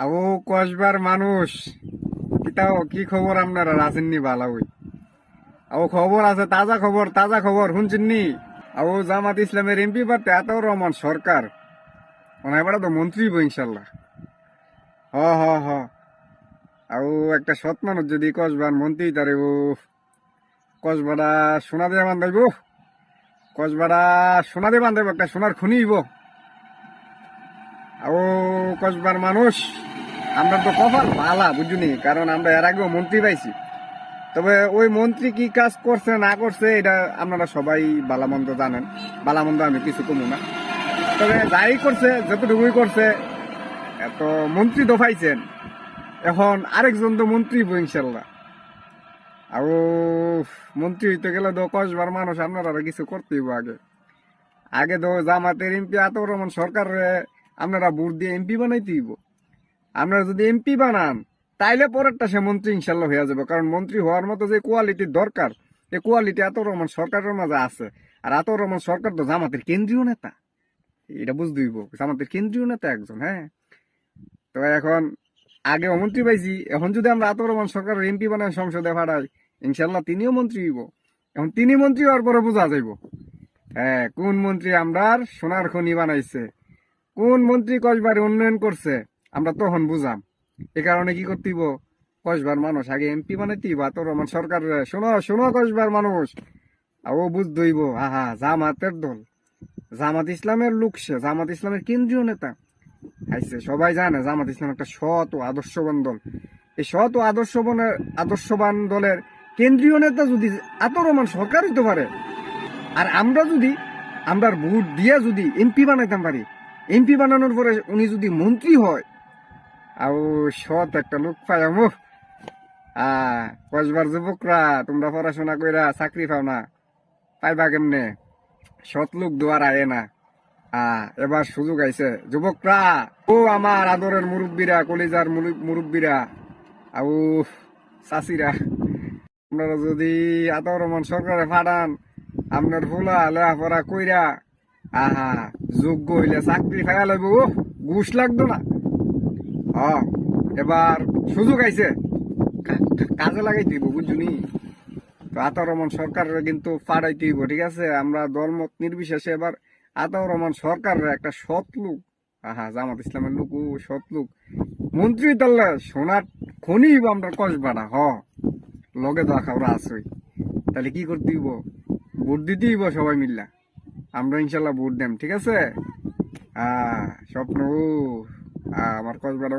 আও কসবার মানুষ। কিতাও কি খবর আপনারা? রাজেননি বালা ওই আও খবর আছে, তাজা খবর তাজা খবর শুনছেন নি আও জামাত ইসলামের এমপি পারতে এত রহমান সরকার। ওনার তো মন্ত্রী হইব ইনশাল্লাহ হ হ হ। আও একটা সৎ মানুষ যদি কসবার মন্ত্রী তারে ও কসবাটা সোনা দিয়ে বান্ধাইব। কসবাটা সোনা দিয়ে বান্ধাইব, একটা সোনার খুনিব ও কসবার মানুষ, আমরা তো কপাল ভালা বুঝুনি? কারণ আমরা এর আগেও মন্ত্রী পাইছি। তবে ওই মন্ত্রী কি কাজ করছে, না করছে, এটা আপনারা সবাই বালামন্দ জানেন। বালামন্দ আমি কিছু কমু না। তবে যাই করছে, যতটুকুই করছে, এত মন্ত্রী তো পাইছেন। এখন আরেকজন তো মন্ত্রী ইনশাল্লাহ। আর মন্ত্রী হইতে গেলে তো কসবার মানুষ, আপনারা কিছু করতেই আগে। আগে তো জামাতের এমপি এত রকম সরকার আপনারা ভোট দিয়ে এমপি বানাইতে হইব। আপনারা যদি এমপি বানান, তাইলে পরেরটা সে মন্ত্রী ইনশাল্লাহ হয়ে যাবে। কারণ মন্ত্রী হওয়ার মতো যে কোয়ালিটির দরকার এই কোয়ালিটি এত রকম সরকারের মাঝে আছে। আর এত রকম সরকার তো জামাতের কেন্দ্রীয় নেতা। এটা বুঝতে হইব, জামাতের কেন্দ্রীয় নেতা একজন হ্যাঁ? তো এখন আগে মন্ত্রী পাইছি, এখন যদি আমরা এত রকম সরকারের এমপি বানাই সংসদে পাঠাই ইনশাল্লাহ তিনিও মন্ত্রী হইব। এখন তিনি মন্ত্রী হওয়ার পরে বোঝা যাইব। হ্যাঁ কোন মন্ত্রী আমরা সোনার খনি বানাইছে? কোন মন্ত্রী কসবারে উন্নয়ন করছে? আমরা তখন বুঝাম। এ কারণে কি করতেইব কসবার মানুষ, আগে এমপি বানাইতেইব এত রকম সরকার, শোনো শোনো কসবার মানুষ। ও বুঝতেইব আহা, জামাতের দল। জামাত ইসলামের লোক সে, জামাত ইসলামের কেন্দ্রীয় নেতা। আইসে, সবাই জানে জামাত ইসলাম একটা সৎ ও আদর্শবান দল। এই সৎ ও আদর্শবানের আদর্শবান দলের কেন্দ্রীয় নেতা যদি রকম সরকার হইতে পারে, আর আমরা যদি আমরা ভোট দিয়ে যদি এমপি বানাইতাম পারি এমপি বানানোর পরে উনি যদি মন্ত্রী হয় আর সৎ একটা লোক আহ কসবার যুবকরা, তোমরা পড়াশোনা কইরা চাকরি পাও না। পাইবা কেমনে? সৎ লোক দুয়ার আয়ে না। এবার সুযোগ আইছে। যুবকরা, ও আমার আদরের মুরব্বীরা, কলিজার মুরব্বীরা আউ চাষিরা আপনারা যদি এত রমন সরকারে ফাটান আপনার ফুলা লেখাপড়া কইরা আহা যোগ্য হইলে চাকরি লাগবো ও, ঘুষ লাগতো না। হ এবার সুযোগ আইছে। কাজে লাগাই দিব বুঝুনি তো আতা রহমান সরকারের কিন্তু পাড়াইতে হইব ঠিক আছে? আমরা দলমত নির্বিশেষে এবার আতা রহমান সরকারের একটা সৎ লোক। আহা জামাত ইসলামের লোক ও সৎ লোক। মন্ত্রী তাহলে সোনার খনি আমরা কসবাড়া হ। লগে তো আখাওরা আসই তাহলে কি করতে হইব? ভোট দিতে হইব সবাই মিল্লা। আমরা ইনশাল্লাহ বুট দেম ঠিক আছে? আহ স্বপ্ন আমার কসবাড়া